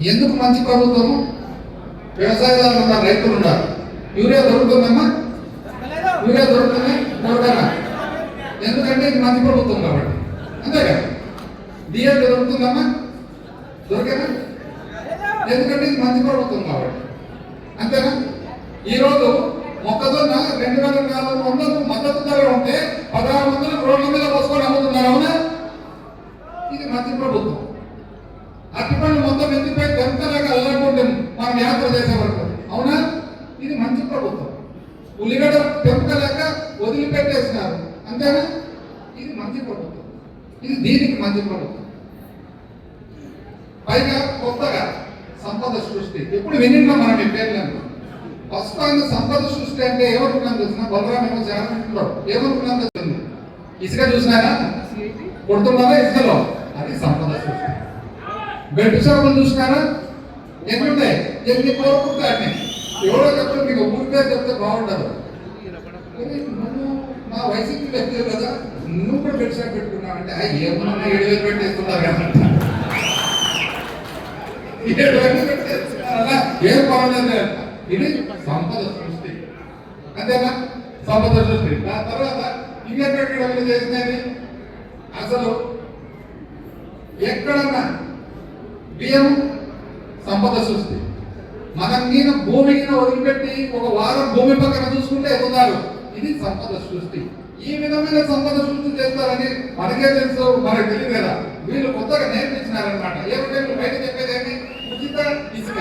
ఎందుకు మంచి ప్రభుత్వము? వ్యవసాయదారులు ఉన్నారు రైతులు ఉన్నారు. యూరియా దొరుకుతుందమ్మా? యూరియా దొరుకుతుంది? దొరకనా ఎందుకంటే ఇది మంచి ప్రభుత్వం కాబట్టి. అంతే కదా? డిఎల్ దొరుకుతుందమ్మా? దొరికేనా ఎందుకంటే ఇది మంచి ప్రభుత్వం కాబట్టి. అంతేనా? ఈరోజు మొక్కజొన్న రెండు వేల నాలుగు వందలు మద్దతు ధర ఉంటే పదహారు వందలు రోడ్ల మీద పోసుకొని అమ్ముతున్నారు అవునా? ఇది మంచి ప్రభుత్వం. అరటిపండు మొత్తం ఎందుకు దొంగలాగా అల్లకుంటే మనం యాత్ర చేసే వరకు అవునా ఇది మంచి ప్రభుత్వం ఉల్లిగడ్డ పెంపకలేక వదిలిపెట్టేసినారు అంతేనా ఇది మంచి ప్రభుత్వం ఇది దీనికి పైగా కొత్తగా సంపద సృష్టి. ఎప్పుడు వినిన్నా మనం ఈ పేర్లను ఫస్ట్ ఆయన సంపద సృష్టి అంటే ఏమనుకున్నాం తెలిసిన బలరాం ఏమో చాలా ఏమనుకున్నాం తెలిసింది ఇసుక చూసినారా? కొడుతున్నారా ఇసుకలో? అది సంపద సృష్టి. బెడ్ షాపులు చూసినారా? ఎన్నుంటాయి? ఎన్ని కోరుకుంటాయి ఎవరో చెప్తే మీకు ఊరికే చెప్తే బాగుంటారు కానీ నువ్వు మా వైసీపీ వ్యక్తి కదా? నువ్వు కూడా బెడ్ షాప్ పెట్టుకున్నావు అంటే "ఆ, ఏమన్నా ఏడు వేలు పెట్టేస్తున్నారు కదా. ఏడు వేలు పెట్టేస్తున్నారా? ఏం పర్వాలేదు ఇది సంపద సృష్టి. అంతేనా? సంపద సృష్టి. దాని తర్వాత ఇంకెక్కడ చేసినది? అసలు ఎక్కడన్నా బియ్యం సంపద సృష్టి. మనం మీద భూమి మీద వదిలిపెట్టి ఒక వారం భూమి పక్కన చూసుకుంటే ఎదుగుతారు ఇది సంపద సృష్టి. ఈ విధమైన సంపద సృష్టి చేస్తారని మనకే తెలుసు మనకు తెలియదు కదా. వీళ్ళు కొత్తగా నేర్పించినారనమాట ఏమంటే బయట చెప్పేది ఏంటి ఉచిత ఇసుక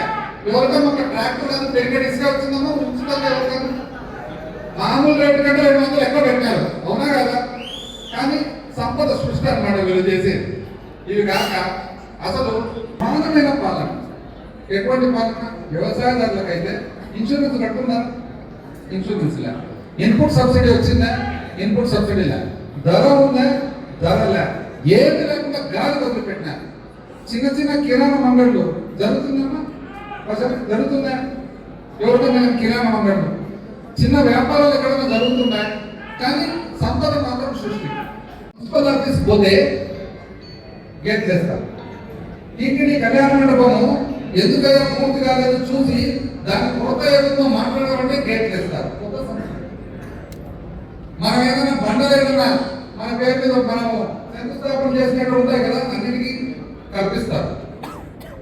ఎవరికైనా ఒక ట్రాక్టర్ కానీ పెరిగే ఇసుక వచ్చిందమ్మా ఉచితంగా ఎవరికైనా. మామూలు రేటు కంటే రెండు వందలు ఎక్కువ పెట్టారు. అవునా కదా? కానీ సంపద సృష్టి అనమాట వీళ్ళు చేసేది. ఇవి కాక అసలు మానమైన పాలన. ఎటువంటి పాలన? వ్యవసాయదారులకైతే ఇన్సూరెన్స్ కట్టున్నారు ఇన్సూరెన్స్ లే. ఇన్పుట్ సబ్సిడీ వచ్చిందా? ఇన్పుట్ సబ్సిడీ లే ధర ఉందా ధర లే ఏది లేకుండా గాలి వదిలిపెట్టినారు చిన్న చిన్న కిరాణా మంగళ్ళు జరుగుతుందమ్మా అసలు జరుగుతుందా ఎవరికైనా కిరాణా మంగళ్ళు చిన్న వ్యాపారాలు ఎక్కడైనా జరుగుతున్నాయి కానీ సంపద మాత్రం సృష్టి మున్సిపల్ ఆఫీస్ పోతే గేట్ చేస్తారు ఇక్కడి కళ్యాణ మండపము ఎందుకైనా పూర్తి కాలేదు చూసి దాని కొరత ఏదో మాట్లాడాలంటే గేట్ చేస్తారు మనం ఏదైనా బండలు ఏదైనా మన పేరు మీద మనము శంకుస్థాపన చేసినట్టు ఉంటాయి కదా అన్నిటికీ కల్పిస్తారు.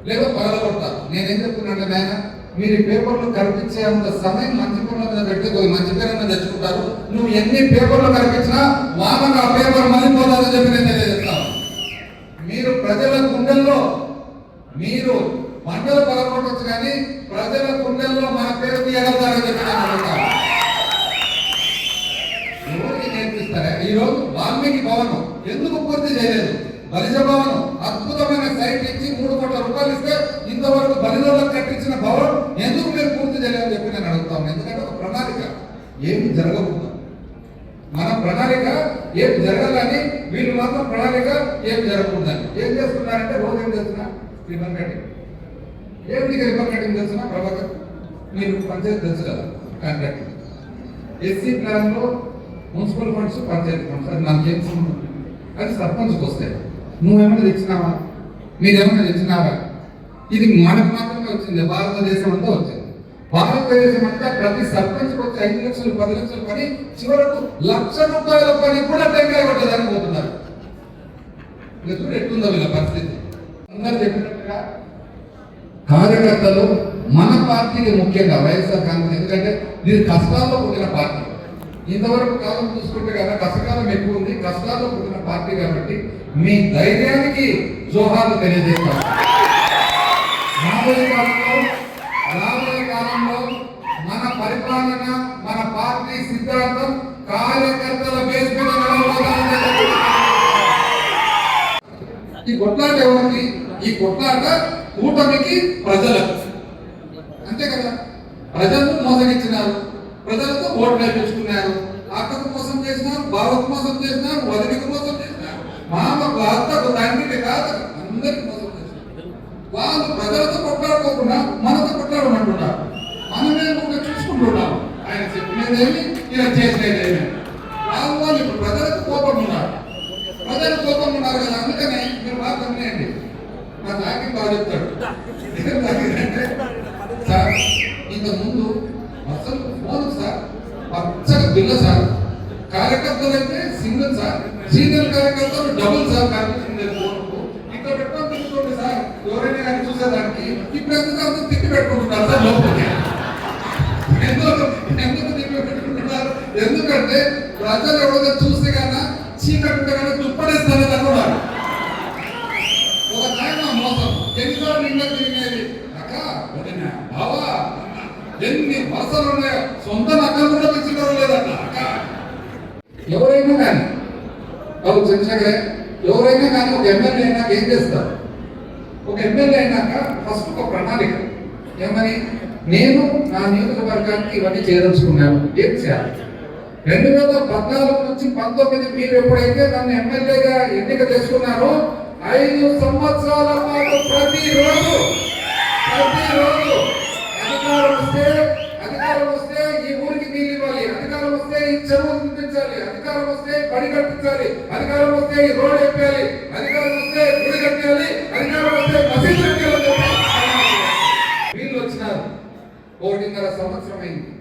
లేదా పగలగొడతారు. నేనేం చెప్తున్నాను నాయన మీరు పేపర్లు కనిపించే అంత సమయం మంచి పనుల మీద పెట్టి మంచి పేరు తెచ్చుకుంటారు. నువ్వు ఎన్ని పేపర్లు కనిపించినా వామకు ఆ పేపర్ మళ్ళీపోతుందని చెప్పి నేను తెలియజేస్తాను. మీరు ప్రజల గుండెల్లో మీరు మండలు పగలగొట్టచ్చు కానీ ప్రజల గుండె ఎందుకు పూర్తి చేయలేదు? బలిజ భవనం అద్భుతమైన సైట్ ఇచ్చి మూడు కోట్ల రూపాయలు ఇస్తే ఇంతవరకు బలిజలకు కట్టించిన భవనం ఎందుకు మీరు పూర్తి చేయలేదని చెప్పి నేను అడుగుతాను ఎందుకంటే ఒక ప్రణాళిక. ఏమి జరగకుండా మన ప్రణాళిక ఏం జరగాలని వీళ్ళు మాత్రం ప్రణాళిక ఏం జరగకూడదని. ఏం చేస్తున్నారంటే రోజు ఏం చేస్తున్నా? రిబన్ కటింగ్ ఏమిటి రిబన్ కటింగ్ తెలుసునా? ప్రభాకర్? మీరు పంచాయతీ తెలుసు కదా కాంట్రాక్ట్ ఎస్సీ ప్లాన్లో మున్సిపల్ ఫండ్స్ పంచాయతీ ఫండ్స్ అది నాకు సంబంధం అది సర్పంచ్కి వస్తాయి నువ్వేమైనా తెచ్చినావా? మీరేమైనా తెచ్చినావా? ఇది మనకు మాత్రమే వచ్చింది భారతదేశం అంతా వచ్చింది. భారతదేశం అంతా ప్రతి సర్పంచ్ వచ్చి ఐదు లక్షలు పది లక్షలు పని చివరకు లక్ష రూపాయల పని కూడా టెంకాయ పట్టదని పోతున్నారు. ఎప్పుడు చూడు ఎట్లుందో వీళ్ళ పరిస్థితి. అందరు చెప్పినట్టుగా కార్యకర్తలు మన పార్టీకి ముఖ్యంగా వైఎస్ఆర్ కాంగ్రెస్ ఎందుకంటే ఇది కష్టాల్లో పుట్టిన పార్టీ. ఇంతవరకు కాలం చూసుకుంటే కదా కష్టకాలం ఎక్కువ ఉంది. కష్టాల్లో పుట్టిన పార్టీ కాబట్టి మీ ధైర్యానికి జోహాలు తెలియజేస్తాం రాబోయే కాలంలో రాబోయే కాలంలో మన పరిపాలన మన పార్టీ సిద్ధాంతం కార్యకర్తల బేస్ మీద ఈ కొట్లాట ఎవరికి ఈ కొట్లాట కూటమికి ప్రజలకు. అంతే కదా? ప్రజలను మోసగించినారు. ప్రజలతో ఓట్లు వేయించుకున్నారు అక్కకు మోసం చేసినారు బావకు మోసం చేసినారు వదిలికి మోసం చేసినారు. మామకు అత్తకు తండ్రికి కాదు అందరికి మోసం చేసినారు. వాళ్ళు ప్రజలతో కొట్లాడుకోకుండా మనతో కొట్లాడమంటున్నారు. మనమే ఒక చూసుకుంటున్నాం. ఆయన చెప్పినదేమి ఇలా చేసినదేమి వాళ్ళు వాళ్ళు ఇప్పుడు ప్రజలకు కోపం ఉన్నారు. ప్రజలు కోపం ఉన్నారు కదా అందుకని మీరు బాగా గమనియండి మా నాయకుడు బాగా చెప్తాడు. ఏం ఇంత ముందు అసలు పచ్చగా సార్. కార్యకర్తలు అయితే సింగిల్ సార్. సీనియర్ కార్యకర్తలు డబుల్ సార్. కార్యకర్తలు ఫోన్కు ఇక్కడ పెట్టుకొని తీసుకోండి సార్ ఎవరైనా కానీ చూసేదానికి ఇప్పుడు ఎందుకు అంత తిట్టి పెట్టుకుంటున్నారు సార్ లోపలికి. ఎందుకు ఎందుకు తిప్పి పెట్టుకుంటున్నారు? ఎందుకంటే ప్రజలు ఎవరైనా చూస్తే కన్నా చీకటి ఉంటే కానీ దుప్పడేస్తారని అనుకున్నారు. ఒక నాయన మోసం. ఎన్నిసార్లు నిండా తిరిగేది? అక్క బావా ఎన్ని వరుసలు ఉన్నాయో సొంత నక్కలు కూడా పెంచుకోవడం లేదన్న అక్క ఎవరైనా కానీ బాబు చంద్రశేఖరే ఎవరైనా కానీ ఒక ఎమ్మెల్యే అయినాక ఏం చేస్తారు? ఒక ఎమ్మెల్యే అయినాక ఫస్ట్ ఒక ప్రణాళిక. ఏమని నేను నా నియోజకవర్గానికి ఇవన్నీ చేయదలుచుకున్నాను. ఏం చేయాలి? రెండు వేల పద్నాలుగు నుంచి పంతొమ్మిది మీరు ఎప్పుడైతే నన్ను ఎమ్మెల్యేగా ఎన్నిక చేసుకున్నారో ఐదు సంవత్సరాల పాటు ప్రతిరోజు ప్రతిరోజు అధికారం వస్తే అధికారం వస్తే ఈ ఊరికి నీళ్ళు అధికారం వస్తే చెరువు అధికారం వస్తే పడి కట్టించాలి. అధికారం వస్తే ఈ రోడ్ ఎప్పాలి అధికారం వస్తే గుడి కట్టాలి అధికారం వస్తే మసీదు వీళ్ళు వచ్చినారు. ఒకటిన్నర సంవత్సరం అయింది.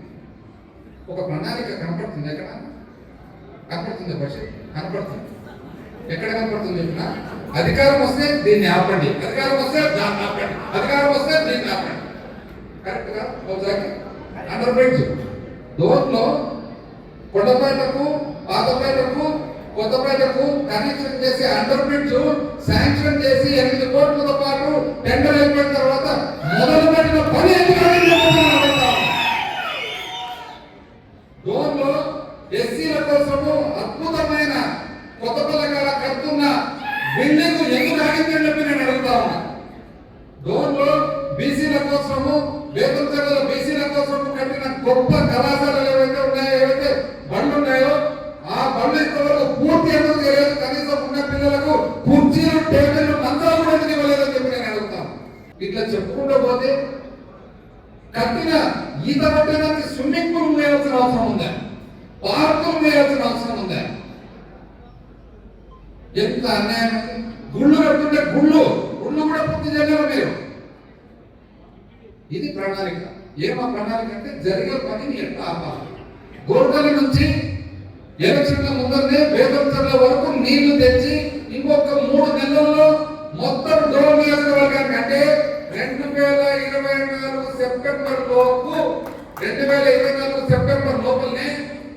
ఒక ప్రణాళిక కనపడుతుంది ఎక్కడ? కనపడుతుంది పక్షి కనపడుతుంది. ఎక్కడ కనపడుతుంది చెప్పిన? అధికారం వస్తే దీన్ని ఆపండి. అధికారం వస్తే దాన్ని ఆపండి. అధికారం వస్తే దీన్ని ఆపండి. కరెక్ట్గా ఒకసారి అండర్ బ్రిడ్జ్ దోర్లో కొండపేటకు పాతపేటకు కొత్తపేటకు కనెక్షన్ చేసి అండర్ బ్రిడ్జ్ శాంక్షన్ చేసి ఎనిమిది కోట్లతో పాటు టెండర్ అయిపోయిన తర్వాత మొదలు పెట్టిన పని ఎందుకు? చెప్పుకుంటూ పోతే కట్టిన ఈత పట్టడానికి స్విమ్మింగ్ పూల్ వేయాల్సిన అవసరం ఉందా? పార్కులు వేయాల్సిన అవసరం ఉందా? ఎంత అన్యాయం గుళ్ళు కట్టుకుంటే గుళ్ళు గుళ్ళు కూడా పూర్తి చేయలేరు మీరు? ఇది ప్రణాళిక. ఏమో ప్రణాళిక అంటే జరిగే పనిని ఎట్లా ఆపాలి గోడల నుంచి ఎలక్షన్ల ముందరనే వేదంచర్ల వరకు నీళ్ళు తెచ్చి ఇంకొక మూడు నెలల్లో మొత్తం డోర్ నియోజకవర్గానికి అంటే రెండు వేల ఇరవై నాలుగు సెప్టెంబర్ లోపు రెండు వేల ఇరవై నాలుగు సెప్టెంబర్ లోపలనే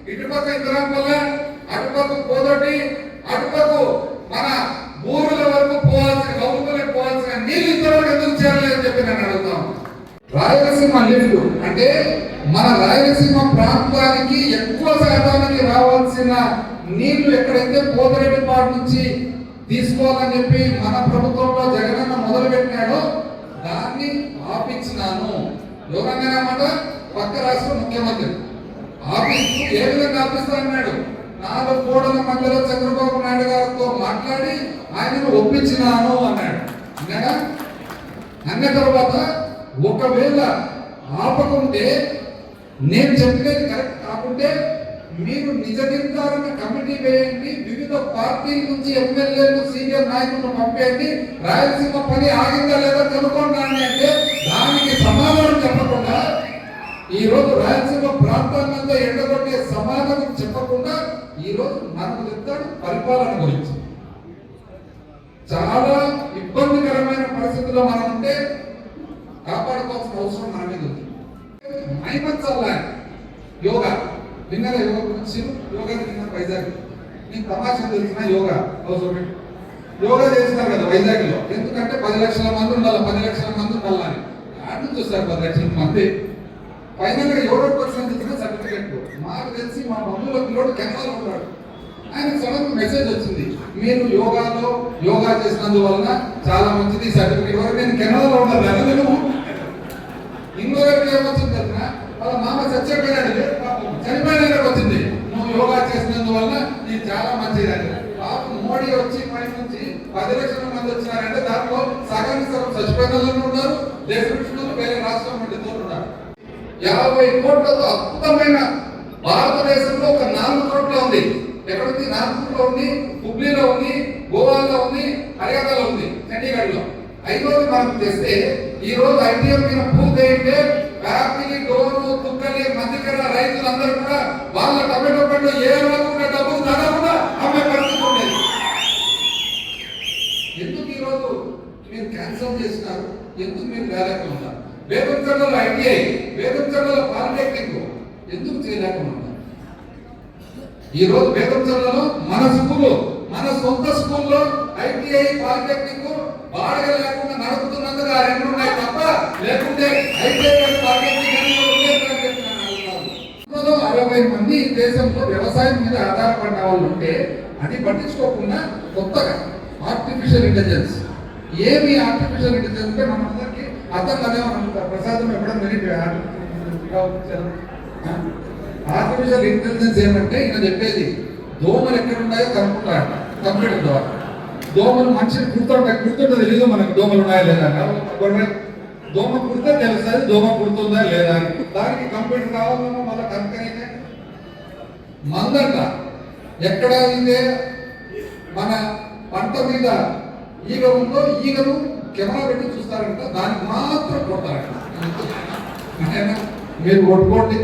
ఇటుపక్క ఇంద్రాంపల్ల అటుపక్క పోదటి అటుపక్క మన ఊరుల వరకు పోవాల్సిన గౌరవం పోవాల్సిన నీళ్ళు ఇంతవరకు ఎందుకు చేరలేదని చెప్పి నేను అడుగుతాను రాయలసీమ లిఫ్ట్ అంటే మన రాయలసీమ ప్రాంతానికి ఎక్కువ శాతానికి రావాల్సిన నీళ్ళు ఎక్కడైతే పోతరెడ్డిపాటు నుంచి తీసుకోవాలని చెప్పి మన ప్రభుత్వంలో జగనన్న మొదలు పెట్టినాడో దాన్ని ఆపించినాను. ఎవరన్నా అన్నమాట పక్క రాష్ట్ర ముఖ్యమంత్రి. ఆపిస్తూ ఏ విధంగా ఆపిస్తా అన్నాడు? నాలుగు కోడల మధ్యలో చంద్రబాబు నాయుడు గారితో మాట్లాడి ఆయనను ఒప్పించినాను అన్నాడు. అన్నాడా? అన్న తర్వాత ఒకవేళ ఆపకుంటే నేను చెప్పినది కరెక్ట్ కాకుంటే మీరు నిజ నిర్ధారణ కమిటీ వేయండి వివిధ పార్టీల నుంచి ఎమ్మెల్యేలు సీనియర్ నాయకులను పంపేయండి. రాయలసీమ పని ఆగిందా లేదా కనుక్కోండి అంటే దానికి సమాధానం చెప్పకుండా ఈ రోజు రాయలసీమ ప్రాంతాన్నంతా ఎండగొట్టే సమాధానం చెప్పకుండా ఈ రోజు మనకు చెప్తాడు పరిపాలన గురించి. చాలా ఇబ్బందికరమైన పరిస్థితుల్లో మనం ఉంటే కాపాడుకోవాల్సిన అవసరం మన మీద ఉంది. మైమత్సల్లా యోగా. నిన్న యోగా గురించి యోగా నిన్న వైజాగ్. నీకు తమాషా తెలిసిన యోగా అవసరం యోగా చేస్తారు కదా వైజాగ్లో ఎందుకంటే పది లక్షల మంది ఉండాలి పది లక్షల మంది ఉండాలని. ఆడ నుంచి వస్తారు పది లక్షల మంది. ఫైనల్గా ఎవరో పర్సెంట్ ఇచ్చిన సర్టిఫికెట్ మాకు తెలిసి మా బంధువుల పిల్లోడు కెనడాలో ఉన్నాడు. ఆయన సడన్ మెసేజ్ వచ్చింది. మీరు యోగాలో యోగా చేసినందువలన చాలా మంచిది సర్టిఫికెట్ వరకు నేను కెనడాలో ఉన్నాను ఇంకో ఇంకొకరికి ఏమొచ్చింది తెలిసిన? వాళ్ళ మామ చచ్చిపోయినాడు చనిపోయిన వచ్చింది యోగా చేసినందువలన ఇది చాలా మంచిదండి. పాపం మోడీ వచ్చి పైన నుంచి పది లక్షల మంది వచ్చినారంటే దాంట్లో సగానికి సగం చచ్చిపోయిన ఉన్నారు దేశ వేరే రాష్ట్రం నుండి ఉన్నారు. యాభై కోట్లతో అద్భుతమైన భారతదేశంలో ఒక నాలుగు కోట్ల ఉంది. ఎక్కడుంది నాగ్పూర్లో ఉంది హుబ్లీలో ఉంది గోవాలో ఉంది హర్యానాలో ఉంది చండీగఢ్లో. ఐదోది మనం చేస్తే ఈ రోజు ఐటీఎం మీద పూర్తి అయితే వ్యాప్తికి డోరు తుక్కలి మధ్యకర రైతులందరూ కూడా వాళ్ళ టమాటో పండ్లు ఏ రోజు డబ్బు డబ్బులు కూడా అమ్మే పరిస్థితి ఉండేది. ఎందుకు ఈరోజు రోజు మీరు క్యాన్సల్ చేసినారు ఎందుకు మీరు లేలేకుండా వేదంచర్లలో ఐటీఐ వేదంచర్లలో పాలిటెక్నిక్ ఎందుకు చేయలేకుండా? ఈ రోజు వేదంచర్లలో మన స్కూల్ మన సొంత స్కూల్లో ఐటీఐ పాలిటెక్నిక్ బాడగ లేకుండా నడుపుతున్నందుకు ఆ రెండు ఉన్నాయి తప్ప లేకుంటే అయితే అరవై మంది ఈ దేశంలో వ్యవసాయం మీద ఆధారపడిన వాళ్ళు ఉంటే అది పట్టించుకోకుండా కొత్తగా ఆర్టిఫిషియల్ ఇంటెలిజెన్స్ ఏమి ఆర్టిఫిషియల్ ఇంటెలిజెన్స్ అంటే మనందరికీ అర్థం కదే మనం ప్రసాదం ఎప్పుడైనా విని ఆర్టిఫిషియల్ ఇంటెలిజెన్స్ ఏమంటే ఈయన చెప్పేది దోమలు ఎక్కడ ఉన్నాయో కనుక్కుంటారట. కంప్యూటర్ ద్వారా. దోమలు మనిషిని కుడుతుంటాయి కుడుతుంటే తెలియదు మనకు. దోమలు ఉన్నాయా లేదా అని. దోమ కుడితే తెలుస్తుంది దోమ కుడుతుందా లేదా అని. దానికి కంప్యూటర్ కావాలన్నా మళ్ళీ అయితే మందంట ఎక్కడ అయితే మన పంట మీద ఈగ ఉందో ఈగను కెమెరా పెట్టి చూస్తారంట దానికి మాత్రం కొడతారంట. మీరు కొట్టుకోండి.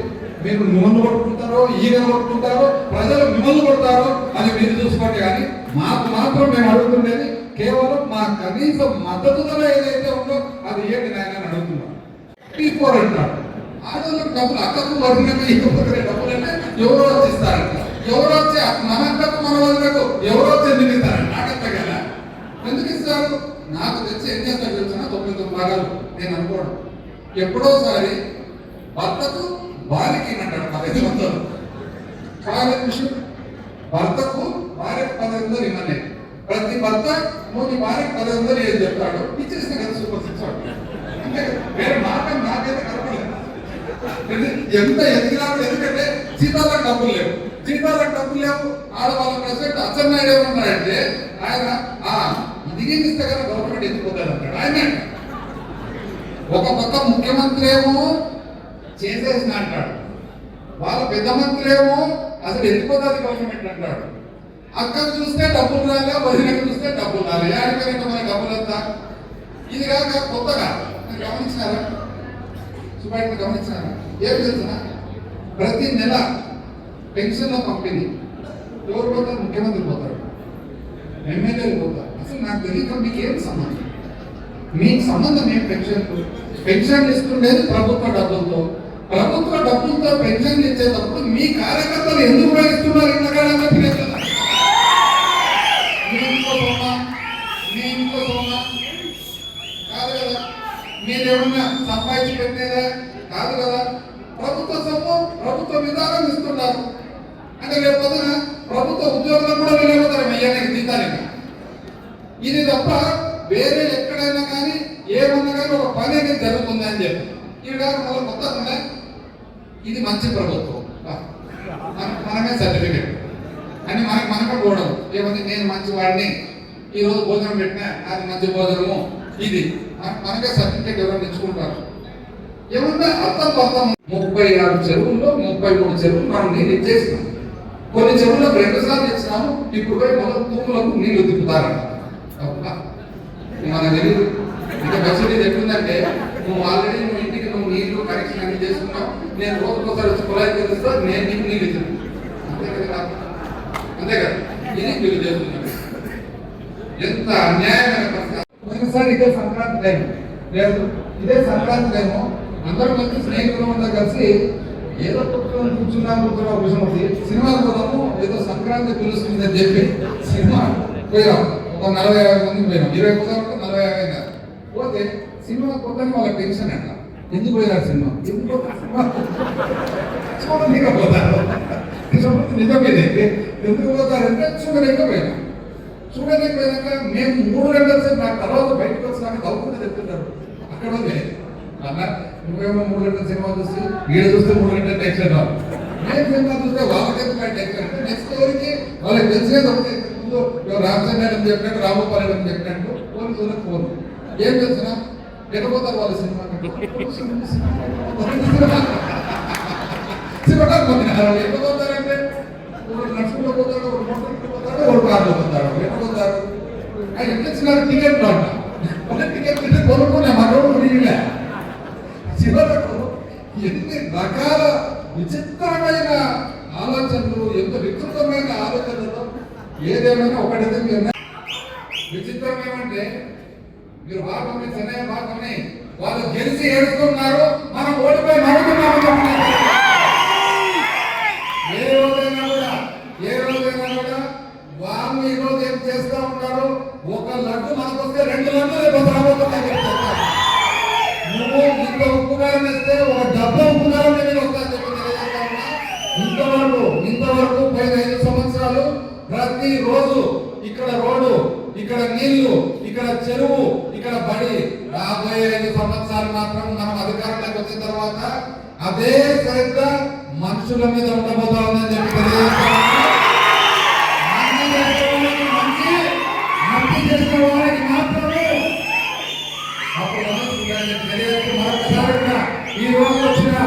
మీరు మిమ్మల్ని కొట్టుకుంటారో ఈయన కొట్టుకుంటారో ప్రజలు మిమ్మల్ని కొడతారో అని మీరు చూసుకోండి. కానీ మాకు మాత్రం మేము అడుగుతుండేది కేవలం మా కనీస మద్దతు ధర ఏదైతే ఉందో అది ఏంటి నాయన అని అడుగుతున్నాం. ఫోర్ అంటారు. ఆడవాళ్ళకి డబ్బులు అక్కకు వదిలినట్టు ఇవ్వగలిగే డబ్బులు అంటే ఎవరో వచ్చిస్తారంట ఎవరో వచ్చి మన అక్కకు మన వదిలకు ఎవరో వచ్చి ఎందుకు ఇస్తారంట? కదా. ఎందుకు ఇస్తారు? నాకు తెచ్చి ఎన్ని ఎంత తెలిసిన తొమ్మిది తొమ్మిది భాగాలు. నేను అనుకోను. ఎప్పుడోసారి భర్తకు భార్యకి అంటాడు పదహైదు వందలు కాదు విషయం భర్తకు భార్యకు పదహైదు వందలు ఇమ్మనే ప్రతి భర్త నువ్వు నీ భార్యకు పదహైదు వందలు ఏం చెప్తాడు? ఇచ్చేసిన కదా సూపర్ సిక్స్ అంటే వేరే మార్గం నాకైతే కనపడలేదు. ఎంత ఎదిగినా ఎందుకంటే జీతాలకు డబ్బులు లేవు. జీతాలకు డబ్బులు లేవు. ఆడవాళ్ళ ప్రెసిడెంట్ అచ్చెన్నాయుడు ఏమన్నాడంటే ఆయన ఆ ఇది ఇస్తే కదా గవర్నమెంట్ ఎత్తిపోతాడు అంటాడు. ఆయన. ఒక పక్క ముఖ్యమంత్రి ఏమో చేసేసిన అంటాడు. వాళ్ళ పెద్ద మంత్రి ఏమో అసలు ఎత్తిపోతుంది గవర్నమెంట్ అంటాడు. అక్కను చూస్తే డబ్బులు రాలే వదినకు చూస్తే డబ్బులు రాలే. యాడిపోయినట్టు మన డబ్బులు వద్దా? ఇది కాక కొత్తగా. మీరు గమనించినారా? సుబ్బాయిని గమనించినారా? ఏం తెలుసునా ప్రతి నెల పెన్షన్ల పంపిణీ. ఎవరు పోతారు? ముఖ్యమంత్రి పోతారు. ఎమ్మెల్యేలు పోతారు. అసలు నాకు తెలియక మీకు ఏం సంబంధం? మీకు సంబంధం ఏం పెన్షన్ పెన్షన్ ఇస్తుండేది ప్రభుత్వ డబ్బులతో. ప్రభుత్వ డబ్బులతో పెన్షన్ ఇచ్చేటప్పుడు మీ కార్యకర్తలు ఎందుకు ఉపయోగిస్తున్నారు ఇంతకాలంగా మీ ఇంట్లో సొమ్మ మీ ఇంట్లో సొమ్మ కాదు కదా మీరు సంపాదించి పెట్టేదా? కాదు కదా. ప్రభుత్వ సొమ్ము ప్రభుత్వ విధానం ఇస్తున్నారు. అంటే రేపు పొద్దున ప్రభుత్వ ఉద్యోగులకు కూడా వెళ్ళిపోతారు అయ్యానికి జీతానికి ఇది తప్ప వేరే ఎక్కడైనా కానీ ఏమన్నా కానీ ఒక పని అనేది జరుగుతుంది అని చెప్పి. ఇక్కడ వల్ల మొత్తం ఉన్నాయి ఇది మంచి ప్రభుత్వం. బా. మనమే సర్టిఫికెట్ అని మనకి మనమే పోవడం. ఏమంది నేను మంచి వాడిని. ఈ రోజు భోజనం పెట్టినా అది మంచి భోజనము. ఇది. మనకే సర్టిఫికెట్ ఎవరైనా తెచ్చుకుంటారు. ఏమన్నా అర్థం అర్థం ముప్పై ఆరు చెరువుల్లో ముప్పై మూడు చెరువులు మనం నీళ్ళు ఇచ్చేసినాం. కొన్ని చెరువులకు రెండు సార్లు ఇచ్చినాము. ఇప్పుడు పోయి మొదలు తూములకు నీళ్ళు తిప్పుతారంట మన తెలియదు ఇంకా ఫెసిలిటీ ఎట్లుందంటే నువ్వు ఆల్రెడీ నువ్వు ఇంటికి నువ్వు నీళ్ళు కనెక్షన్ అన్ని చేసుకున్నాం నేను రోజుకోసారి వచ్చి కుళాయి తెలుస్తా నేను నీకు నీళ్ళు ఇచ్చాను. అంతే కదా అంతే కదా? ఇది మీరు చేస్తున్నాను. ఎంత అన్యాయమైన పరిస్థితి. ఇదే సంక్రాంతి టైం లేదు ఇదే సంక్రాంతి టైము అందరూ మంచి స్నేహితులు అంతా కలిసి ఏదో కూర్చొని ఒక విషయం ఉంది. సినిమా పోదాము ఏదో సంక్రాంతి పిలుస్తుందని చెప్పి సినిమా పోయాం ఒక నలభై యాభై మంది పోయినాం. ఇరవై పోదాం నలభై యాభై పోతే సినిమా పోతే వాళ్ళ టెన్షన్ అంట ఎందుకు పోయినారు సినిమా? ఎందుకు? సినిమా చూడలేక పోతారు. నిజమేదే ఎందుకు పోతారంటే చూడలేక పోయినాం. చూడలేకపోయాక మేము మూడు గంటల సేపు నాకు తర్వాత బయటకు వచ్చినాక కలుపుకుంటే చెప్తున్నారు అక్కడ ఉంది. అన్న నువ్వేమో మూడు గంటల సినిమా చూసి వీడు చూస్తే మూడు గంటల టెన్షన్ రావు. నేను సినిమా చూస్తే వాళ్ళకి టెన్షన్? అంటే నెక్స్ట్ ఎవరికి వాళ్ళకి తెలిసేది ఒకటి ముందు రామచంద్ర చెప్పినట్టు రామోపాల్ అని చెప్పినట్టు పోలీసులకు ఫోన్. ఏం చేస్తున్నా ఎక్కడిపోతారు వాళ్ళు సినిమా సినిమా పోతున్నారు ఎక్కడ ఒకడు నడుచుకుంటూ పోతాడు ఒకడు మోటార్ పోతాడు ఒకడు కార్లో పోతాడు. ఎక్కడ ఆయన ఎక్కించినారు ఇచ్చినారు? టికెట్ అంట టికెట్ కొనుక్కునే మరో నీళ్ళే చివరకు ఎన్ని రకాల విచిత్రమైన ఆలోచనలు ఎంత వికృతమైన ఆలోచనలు ఏదేమైనా ఒకటి మీరు విచిత్రం ఏమంటే మీరు భాగమే చెన్నై భాగమే వాళ్ళు గెలిచి ఏడుస్తున్నారు. మనం ఓడిపోయి నవ్వుతున్నాము చెప్తున్నారు. ఏ రోజైనా కూడా ఏ రోజైనా కూడా వాళ్ళు ఈ రోజు ఏం చేస్తూ ఉంటారు ఒక లడ్డు మనకు వస్తే రెండు లడ్డు రేపు రాబోతున్నాయి నువ్వు ఇంత ఉప్పు కారం వేస్తే ఒక డబ్బా ఉప్పు కారం నేను వస్తాను చెప్పి ఇంతవరకు ఇంతవరకు పైన ఐదు సంవత్సరాలు ప్రతిరోజు ఇక్కడ రోడ్డు ఇక్కడ నీళ్ళు ఇక్కడ చెరువు ఇక్కడ పడి రాబోయే ఐదు సంవత్సరాలు మాత్రం మనం అధికారంలోకి వచ్చిన తర్వాత అదే శ్రద్ధ మనుషుల మీద ఉండబోతా ఉందని చెప్పి తెలియజేస్తా మాత్రమే ఈ రోజు వచ్చిన